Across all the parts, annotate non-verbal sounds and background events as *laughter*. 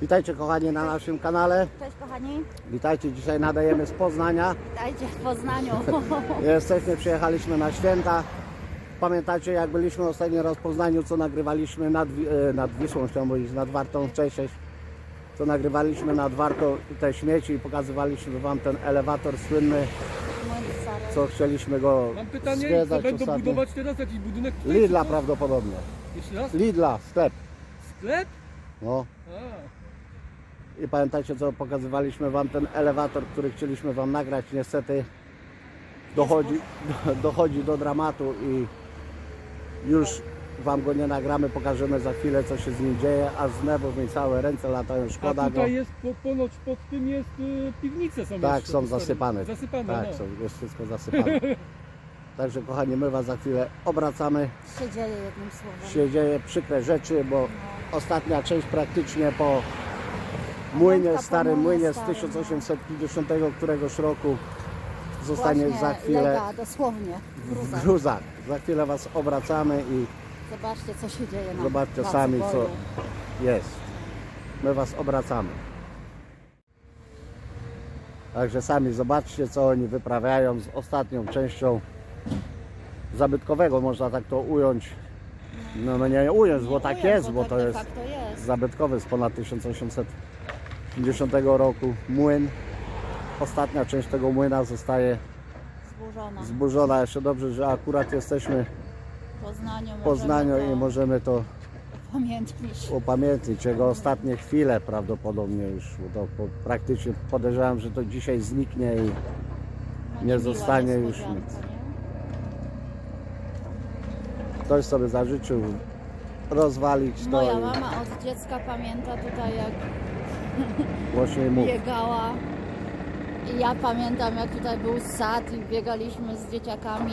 Witajcie kochani na naszym kanale. Cześć kochani, Witajcie, dzisiaj nadajemy z Poznania. witajcie w Poznaniu. *laughs* Jesteśmy, przyjechaliśmy na święta. Pamiętacie jak byliśmy ostatni raz w Poznaniu, co nagrywaliśmy nad, e, nad Wisłą, chciałem powiedzieć, nad Wartą, cześć. Co nagrywaliśmy nad Wartą te śmieci i pokazywaliśmy Wam ten elewator słynny, co chcieliśmy go Mam pytanie, co zwiedzać będą ostatnio. budować teraz jakiś budynek? tutaj, Lidla prawdopodobnie. Jeszcze raz? Lidla, sklep. Sklep? No. A, I pamiętacie co pokazywaliśmy Wam ten elewator, który chcieliśmy Wam nagrać. Niestety dochodzi, *laughs* dochodzi do dramatu i już Wam go nie nagramy, pokażemy za chwilę co się z nim dzieje, a z nerwów mi całe ręce latają, a szkoda go. tutaj jest, po, ponoć pod tym jest y, piwnice są Tak, jeszcze są zasypane. Zasypane, Tak, no. są, jest wszystko zasypane. *laughs* Także kochani, my Was za chwilę obracamy. się dzieje jednym słowem. Się dzieje przykre rzeczy, bo ostatnia część praktycznie po młynie, starym młynie z starym, 1850 któregoś roku zostanie Właśnie za chwilę lega, dosłownie, w w gruzach. Za chwilę Was obracamy i Zobaczcie co się dzieje na Zobaczcie sami, boju. co- jest. My Was obracamy. Także sami zobaczcie, co oni wyprawiają z ostatnią częścią zabytkowego, można tak to ująć. No, no nie ująć, bo Nie tak ująć, jest, bo tak to jest jest. zabytkowy z ponad 1850 roku młyn. Ostatnia część tego młyna zostaje Zburzona. zburzona. Jeszcze dobrze, że akurat jesteśmy W Poznaniu, w Poznaniu możemy i możemy to upamiętnić. upamiętnić. Jego ostatnie chwile prawdopodobnie już. To praktycznie podejrzewam, że to dzisiaj zniknie i No, nie zostanie już nic. ktoś sobie zażyczył rozwalić to Moja mama od dziecka pamięta tutaj jak głośniej mów. biegała. I ja pamiętam jak tutaj był sad i biegaliśmy z dzieciakami.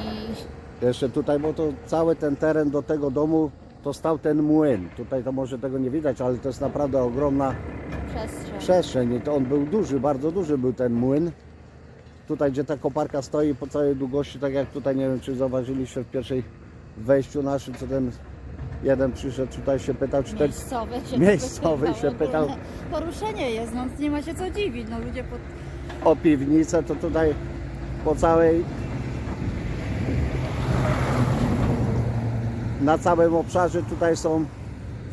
Jeszcze tutaj, bo to cały ten teren do tego domu to stał ten młyn. Tutaj to może tego nie widać, ale to jest naprawdę ogromna Przestrzeń. przestrzeń i to on był duży, bardzo duży był ten młyn. Tutaj gdzie ta koparka stoi po całej długości, tak jak tutaj nie wiem czy zauważyliście w pierwszej wejściu naszym, co ten jeden przyszedł tutaj się pytał, czy ten Miejscowy się Miejscowy pytał, się pytał. Poruszenie jest, no nie ma się co dziwić, no ludzie pod... o piwnicę, to tutaj po całej na całym obszarze tutaj są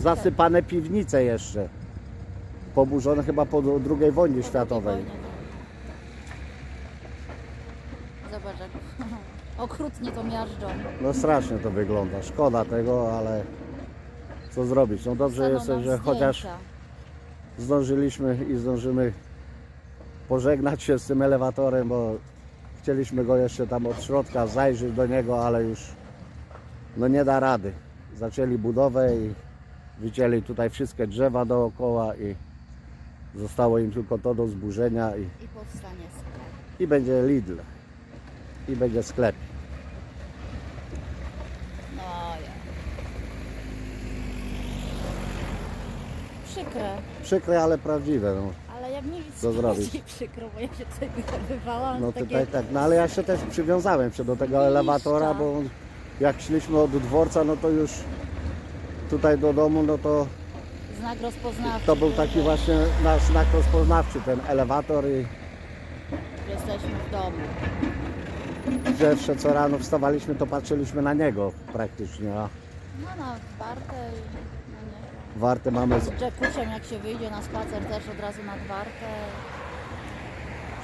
zasypane piwnice jeszcze. Poburzone chyba po II wojnie światowej. No. Zobacz jak okrutnie to miażdżą. No strasznie to wygląda. Szkoda tego, ale co zrobić? No dobrze jest, że chociaż zdjęcia. zdążyliśmy i zdążymy pożegnać się z tym elewatorem, bo chcieliśmy go jeszcze tam od środka zajrzeć do niego, ale już no nie da rady. Zaczęli budowę i wycięli tutaj wszystkie drzewa dookoła i zostało im tylko to do zburzenia i, I powstanie sklep. i będzie Lidl i będzie sklep. No ja. Przykre, Przykre, ale prawdziwe. No. ale jak nic Co zrobić? przykro, bo ja się tutaj wychowywałam. No takie... tutaj tak, no ale ja się też przywiązałem się do tego elewatora, bo jak szliśmy od dworca, no to już tutaj do domu, no to Znak rozpoznawczy. to był taki właśnie nasz znak rozpoznawczy, ten elewator i Jesteśmy w domu. Zawsze co rano wstawaliśmy, to patrzyliśmy na niego praktycznie, a No na Wartę i no nie. warte mamy, z- Z jak się wyjdzie na spacer też od razu nad Wartę.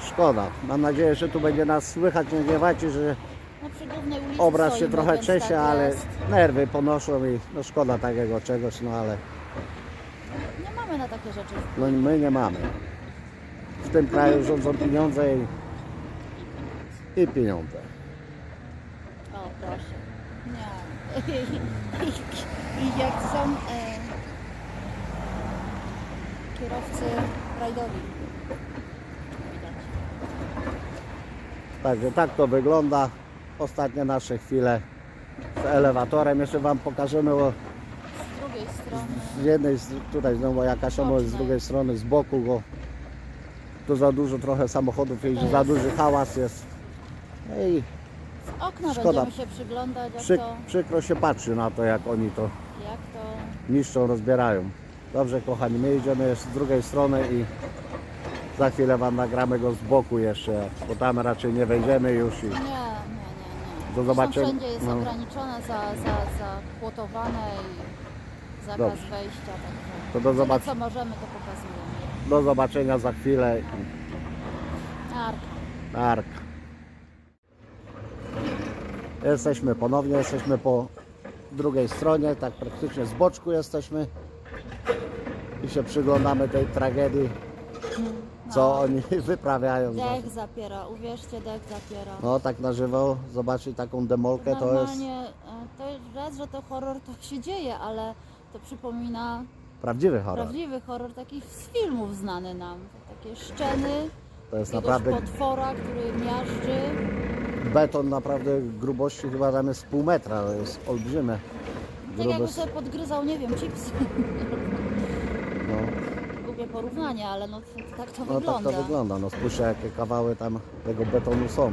szkoda. Mam nadzieję, że tu będzie nas słychać, nie gniewacie, że No przy głównej ulicy obraz się stoimy, trochę więc trzesie, tak ale jest. nerwy ponoszą i no szkoda takiego czegoś, no ale Nie mamy na takie rzeczy. no my nie mamy. W tym kraju rządzą pieniądze i, i pieniądze. O, proszę. Nie. I, jak są e, kierowcy rajdowi. Także tak to wygląda. Ostatnie nasze chwile z elewatorem. Jeszcze Wam pokażemy o, Z drugiej strony z jednej, z- tutaj znowu jakaś może z drugiej strony, z boku, bo tu za dużo trochę samochodów jeździ, za duży hałas jest. No i z okna Szkoda. będziemy się przyglądać, jak przy, to, przykro się patrzy na to, jak oni to jak to niszczą, rozbierają. Dobrze, kochani, my idziemy z drugiej strony i za chwilę Wam nagramy go z boku jeszcze, bo tam raczej nie wejdziemy już i Nie, nie, nie, nie. Do zobaczenia. Wszędzie jest No. ograniczone, za, za, zapłotowane i zakaz Dobrze. wejścia. Także To do tyle, zobac- co możemy, to pokazujemy. do zobaczenia za chwilę. Arka. Ark. Jesteśmy ponownie, jesteśmy po drugiej stronie, tak praktycznie z boczku jesteśmy i się przyglądamy tej tragedii, co No. oni *laughs* wyprawiają. Dech zapiera, uwierzcie, dech zapiera. No tak na żywo zobaczyć taką demolkę to jest Normalnie, e, to jest raz, że to horror to się dzieje, ale to przypomina prawdziwy horror. prawdziwy horror takich z filmów znany nam. Takie szczeny, To jest jakiegoś naprawdę potwora, który miażdży. beton naprawdę grubości chyba tam jest pół metra, to jest olbrzymie. Tak jakby sobie podgryzał, nie wiem, chips. no, Głupie porównanie, ale no tak to no tak wygląda. to wygląda. No spójrzcie jakie kawały tam tego betonu są.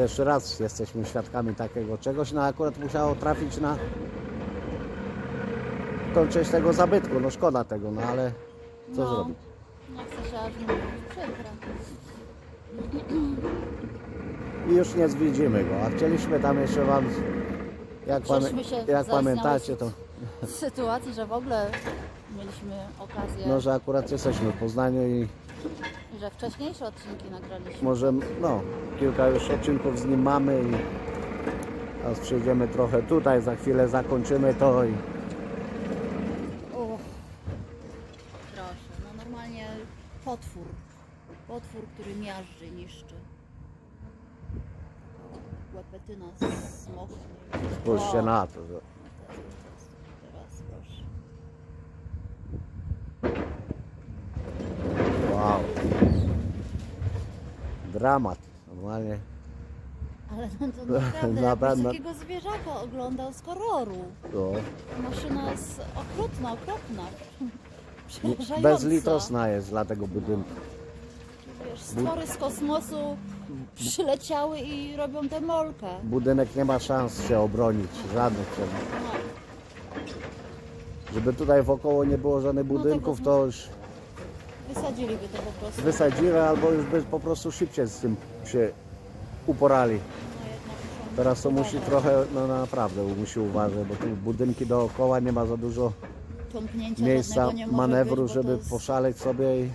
Pierwszy raz jesteśmy świadkami takiego czegoś, no akurat musiało trafić na tą część tego zabytku, no szkoda tego, no ale co no, zrobić? Nie chcę mówić, przykre. I już nie zwiedzimy go, a chcieliśmy tam jeszcze wam, jak, pamię- się, jak pamiętacie, to W *laughs* sytuacji, że w ogóle mieliśmy okazję, no, że akurat jesteśmy w Poznaniu i że wcześniejsze odcinki nagraliśmy. może, no, kilka już odcinków z nim mamy i teraz przyjdziemy trochę tutaj, za chwilę zakończymy to i Uff. Proszę, no normalnie potwór. Potwór, który miażdży, niszczy. Łepetyna smoknie. spójrzcie O, na to. że- Teraz proszę. Wow. Dramat, normalnie. Ale no to *laughs* naprawdę, Na jakbyś pewno. takiego zwierzaka oglądał z horroru. No. Maszyna jest okrutna, okropna. *laughs* Przerażająca. Bezlitosna jest dla tego budynku. Wiesz, stwory z kosmosu przyleciały i robią tę molkę. Budynek nie ma szans się obronić, żadnych przed No, Żeby tutaj wokoło nie było żadnych No, budynków, to już wysadziliby to po prostu. wysadzili, albo już by po prostu szybciej z tym się uporali. Teraz to musi trochę, no naprawdę musi uważać, bo tu budynki dookoła nie ma za dużo Tąpnięcia miejsca nie może manewru, być, bo żeby jest... poszaleć sobie i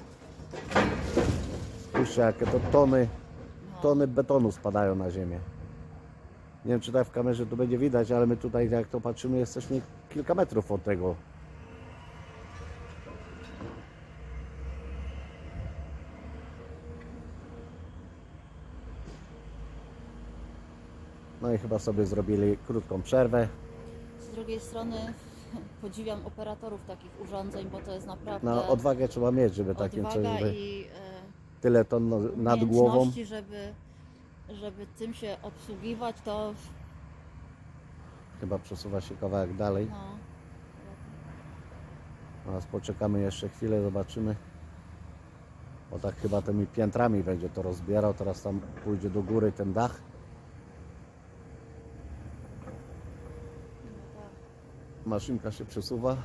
spójrzcie jakie to tony, tony betonu spadają na ziemię. Nie wiem czy tak w kamerze to będzie widać, ale my tutaj jak to patrzymy jesteśmy kilka metrów od tego. No i chyba sobie zrobili krótką przerwę. Z drugiej strony podziwiam operatorów takich urządzeń, bo to jest naprawdę Na odwagę trzeba mieć, żeby takim coś, żeby i e, tyle ton no- nad głową. żeby, żeby tym się obsługiwać, to Chyba przesuwa się kawałek dalej. no, Teraz poczekamy jeszcze chwilę, zobaczymy. Bo tak chyba tymi piętrami będzie to rozbierał. Teraz tam pójdzie do góry ten dach. no tak. Maszynka się przesuwa.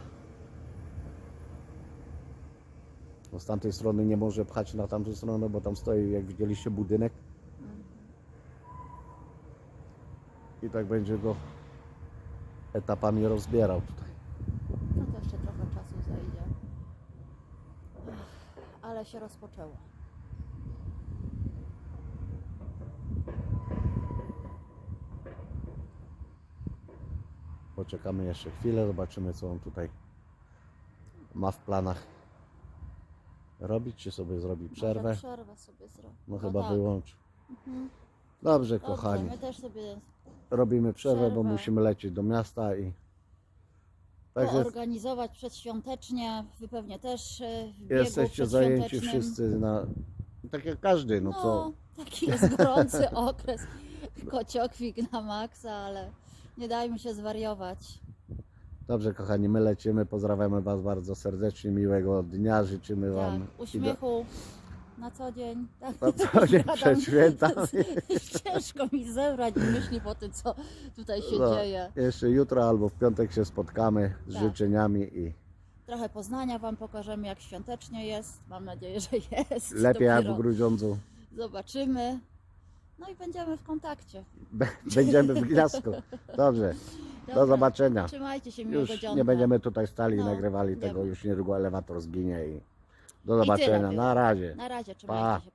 No z tamtej strony nie może pchać na tamtą stronę, bo tam stoi, jak widzieliście, budynek. I tak będzie go etapami rozbierał tutaj. No to jeszcze trochę czasu zajdzie. Ale się rozpoczęło. Poczekamy jeszcze chwilę, zobaczymy co on tutaj ma w planach robić, czy sobie zrobi przerwę. Może przerwę sobie zrobię. No chyba tak. Mhm. Dobrze, Dobrze, kochani. my też sobie Robimy przerwę, bo Przerwę. musimy lecieć do miasta i także organizować przedświątecznie. Wy pewnie też e, w jesteście zajęci wszyscy na tak jak każdy, no co? taki jest gorący *laughs* okres. Kociokwik na maksa, ale nie dajmy się zwariować. Dobrze, kochani, my lecimy. Pozdrawiamy Was bardzo serdecznie, miłego dnia, życzymy Tak, Wam uśmiechu, na co dzień. Tak, Na co *laughs* dzień Gadam. przed świętami. *laughs* Ciężko mi zebrać myśli po tym, co tutaj się No, dzieje. Jeszcze jutro albo w piątek się spotkamy z Tak. życzeniami i Trochę Poznania Wam pokażemy, jak świątecznie jest. Mam nadzieję, że jest. lepiej jak Dopiero w Grudziądzu. Zobaczymy. No i będziemy w kontakcie. Będziemy w gniazdku. Dobrze, do Dobra. zobaczenia. Trzymajcie się miłego Już dzionka. nie będziemy tutaj stali i No, nagrywali tego, już niedługo elewator zginie i do tyle zobaczenia. było. Na razie. Na razie, trzymajcie się.